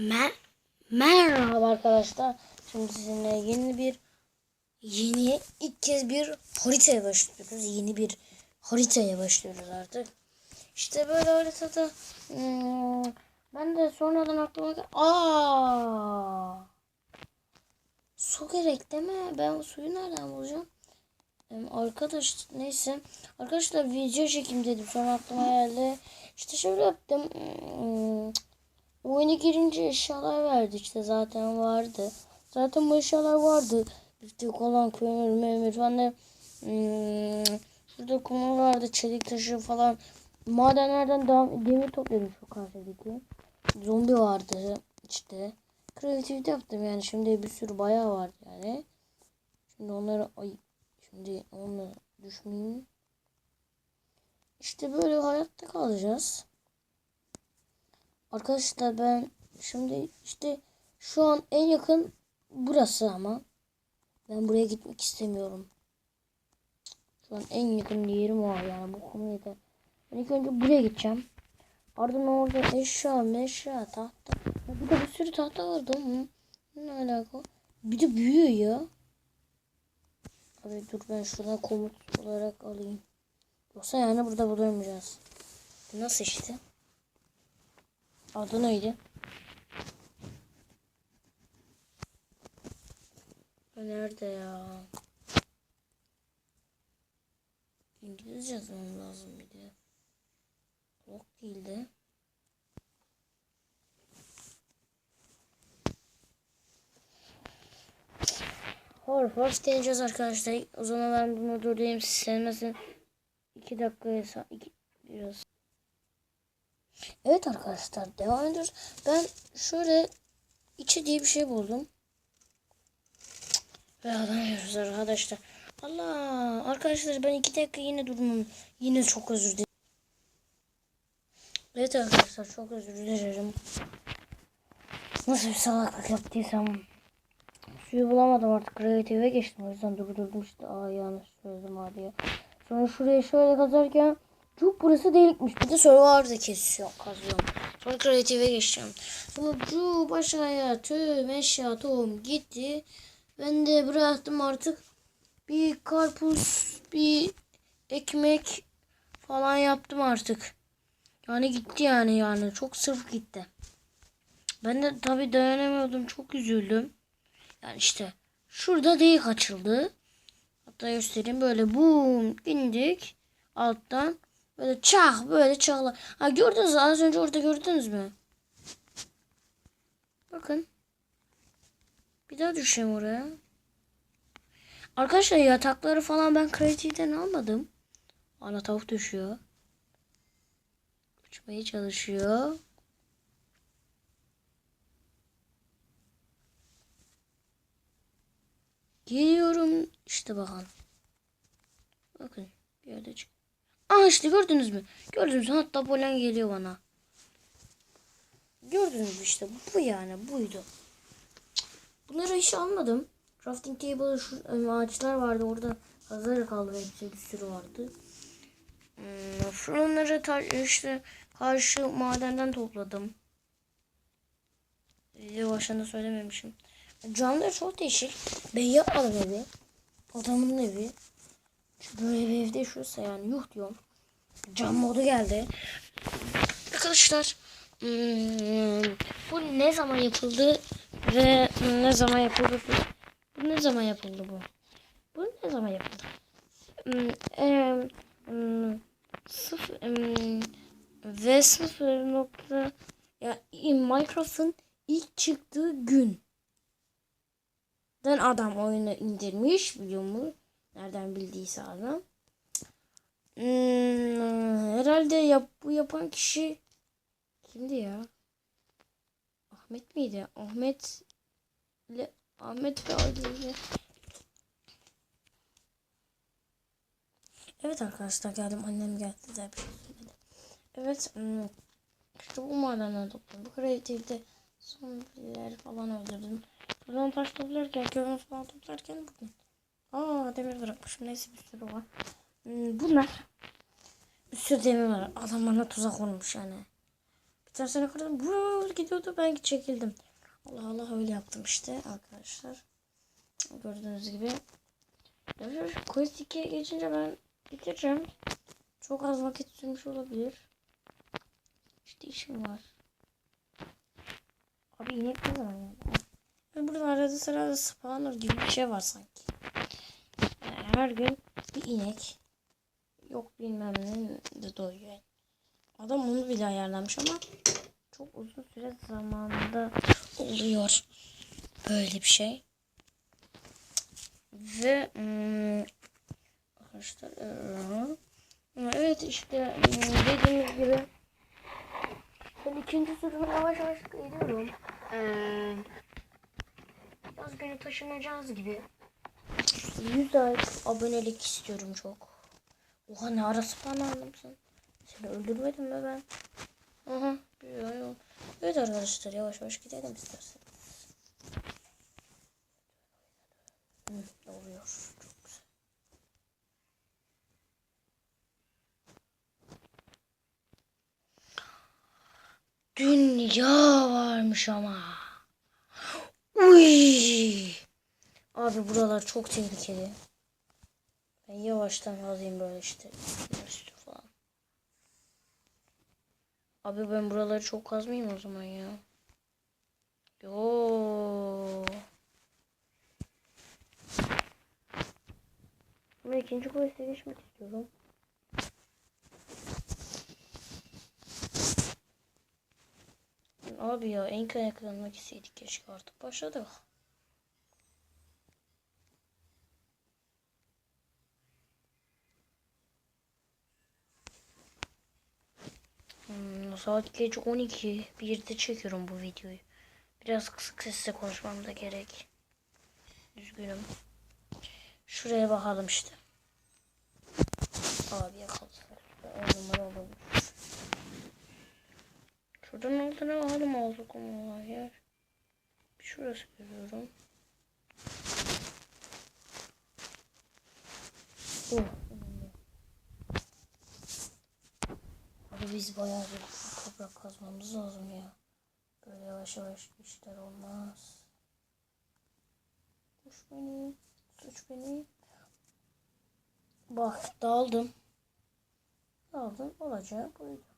Mer Merhaba arkadaşlar. Şimdi sizinle yeni bir yeni ilk kez bir haritaya başlıyoruz. Yeni bir haritaya başlıyoruz artık. İşte böyle haritada hmm, ben de sonradan aklıma Aa! Su gerek değil mi? Ben suyu nereden bulacağım? Arkadaş neyse. Arkadaşlar video çekeyim dedim. Sonra aklıma geldi. İşte şöyle yaptım. Hmm, Oyuna girince eşyalar verdi işte zaten vardı. Zaten bu eşyalar vardı. İşte kolan, kömür, memür falan da hmm, şurada kumlar vardı, çelik taşı falan. Madenlerden devam, demir topladım şu karşıdaki. Zombi vardı işte. Kreativite yaptım yani şimdi bir sürü bayağı var yani. Şimdi onları ay şimdi onları düşmeyeyim. İşte böyle hayatta kalacağız. Arkadaşlar ben şimdi işte şu an en yakın burası ama ben buraya gitmek istemiyorum. Şu an en yakın yerim var yani bu konuda. Ben ilk önce buraya gideceğim. Ardından orada eşya, meşya, tahta. Ya bir de bir sürü tahta vardı. Hı. Ne alaka? Bir de büyüyor ya. Abi dur ben şuradan komut olarak alayım. Yoksa yani burada bulamayacağız. Nasıl işte? Adı neydi? Nerede ya? İngilizce yazmam lazım bir de. Yok değildi. Horf horf deneyeceğiz arkadaşlar. O zaman ben bunu durdurayım. Siz sevmesin. 2 dakikaya sa- iki, biraz Evet arkadaşlar devam ediyoruz. Ben şöyle içi diye bir şey buldum. Ve alamıyoruz arkadaşlar. Allah arkadaşlar ben iki dakika yine durmam. Yine çok özür dilerim. Evet arkadaşlar çok özür dilerim. Nasıl bir salaklık yaptıysam. Suyu bulamadım artık kreative geçtim. O yüzden durdurdum işte. Aa yanlış söyledim hadi ya. Sonra şuraya şöyle kazarken Cuk burası delikmiş. Bir de Survivor'da kesiyor, kazıyorum. Sonra kreative geçeceğim. Sonra cuk aşağıya tüm eşya tohum gitti. Ben de bıraktım artık. Bir karpuz, bir ekmek falan yaptım artık. Yani gitti yani yani. Çok sırf gitti. Ben de tabii dayanamıyordum. Çok üzüldüm. Yani işte şurada delik açıldı. Hatta göstereyim. Böyle bum indik alttan. Böyle çak böyle çakla. Ha gördünüz? Az önce orada gördünüz mü? Bakın. Bir daha düşeyim oraya. Arkadaşlar yatakları falan ben kreatiften almadım. Ana tavuk düşüyor. Uçmaya çalışıyor. Geliyorum. İşte bakın. Bakın. Bir yerde çık. Aa işte gördünüz mü? Gördünüz mü? Hatta polen geliyor bana. Gördünüz mü işte bu yani buydu. Bunları hiç almadım. Crafting table şu e, ağaçlar vardı orada hazır kaldı hepsi bir sürü vardı. Hmm, ta- işte karşı madenden topladım. Video başında söylememişim. Camları çok değişik. Ben yapmadım evi. Adamın evi. Böyle bir evde yaşıyorsa yani yuh diyorum. Cam modu geldi. Arkadaşlar hmm, bu ne zaman yapıldı ve ne zaman yapıldı bu, bu ne zaman yapıldı bu? Bu ne zaman yapıldı? Hmm, hmm, ve sıfır nokta ya Minecraft'ın ilk çıktığı gün. Den adam oyunu indirmiş biliyor mu? Nereden bildiyse adam. Hmm, herhalde yap, bu yapan kişi kimdi ya? Ahmet miydi? Ahmet ile Ahmet ve ailesi. Evet arkadaşlar geldim. Annem geldi de bir şey söylemedi. Evet. Hmm, işte bu madenden topladım. Kreatifte zombiler falan öldürdüm. Buradan taş toplarken, kömür falan toplarken bugün. Aa demir bırakmışım. Neyse bir sürü var. Hmm, bunlar. Bir sürü demir var. Adam bana tuzak olmuş yani. Geçen sene kırdım. Vuuu gidiyordu ben çekildim. Allah Allah öyle yaptım işte arkadaşlar. Gördüğünüz gibi. Quest 2'ye geçince ben bitireceğim. Çok az vakit sürmüş olabilir. İşte işim var. Abi inek ne zaman geldi? Ben burada arada sırada spawner gibi bir şey var sanki. Her gün bir inek. Yok bilmem ne de doyuyor. Adam onu bile ayarlamış ama çok uzun süre zamanında oluyor. Böyle bir şey. Ve hmm, arkadaşlar eee, evet işte hmm, dediğimiz gibi ben ikinci sürümü yavaş yavaş ediyorum. Eee yaz günü taşınacağız gibi. 100 ay abonelik istiyorum çok. Oha ne ara spawn aldım sen. Seni öldürmedim mi ben? Aha. Yok. Evet arkadaşlar yavaş yavaş gidelim isterseniz. Hı, oluyor. Çok güzel. Dünya varmış ama. Uy. Abi buralar çok tehlikeli. Ben yavaştan alayım böyle işte. Üstü falan. Abi ben buraları çok kazmayayım o zaman ya. Yo. Ama ikinci quest'e geçmek istiyorum. Abi ya en kaynaklanmak isteydik keşke artık başladık. Hmm, saat gece 12. Bir de çekiyorum bu videoyu. Biraz kısık sesle konuşmam da gerek. Üzgünüm. Şuraya bakalım işte. Abi yakaladım. On numara olabilir. Şuradan altına aldım aldık ama yer. Şurası görüyorum. Oh. Abi biz bayağı bir toprak kazmamız lazım ya. Böyle yavaş yavaş işler olmaz. Suç beni. Suç beni. Bak daldım. Daldım. Olacağı buydu.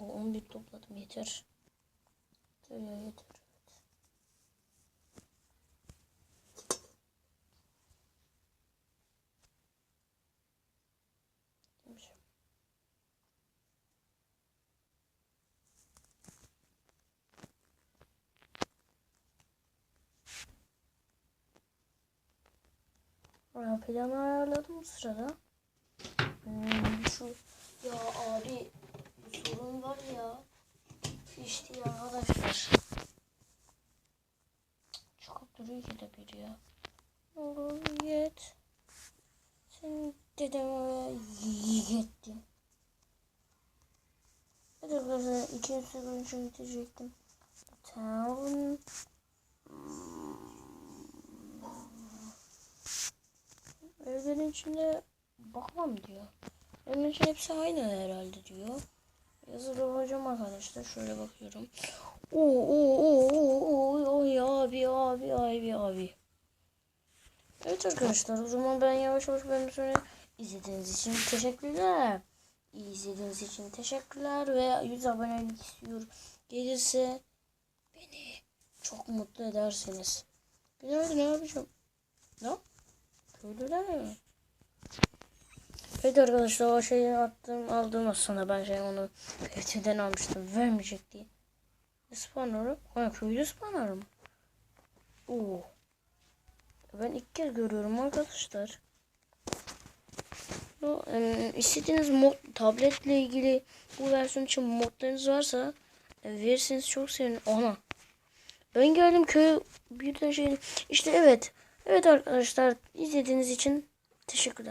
Oo, 11 topladım yeter. Ya yeter. Planı ayarladım sırada. Hmm, şu ya abi sorun var ya. İşte arkadaşlar. Çıkıp duruyor ki de bir ya. Olur yet. Sen dedeme yetti. Evet arkadaşlar ikinci için bitirecektim. Tamam. Evlerin içinde bakmam diyor. Evlerin içinde hepsi aynı herhalde diyor. Arkadaşlar şöyle bakıyorum. Oo oo oo oo oy abi abi abi abi. Evet arkadaşlar o zaman ben yavaş yavaş ben sonra izlediğiniz için teşekkürler. İyi izlediğiniz için teşekkürler ve 100 abonelik istiyorum. Gelirse beni çok mutlu edersiniz. Ne yapacağım? Ne? Köylüler mi? Evet arkadaşlar o şeyi attım aldım aslında ben şey onu PT'den almıştım vermeyecek diye. Spawner'ı? Ha köylü spawner mı? Oo. Ben ilk kez görüyorum arkadaşlar. Bu, e, istediğiniz mod tabletle ilgili bu versiyon için modlarınız varsa e, verirseniz çok sevinirim. Ona. Ben geldim köy bir de şey işte evet. Evet arkadaşlar izlediğiniz için teşekkürler.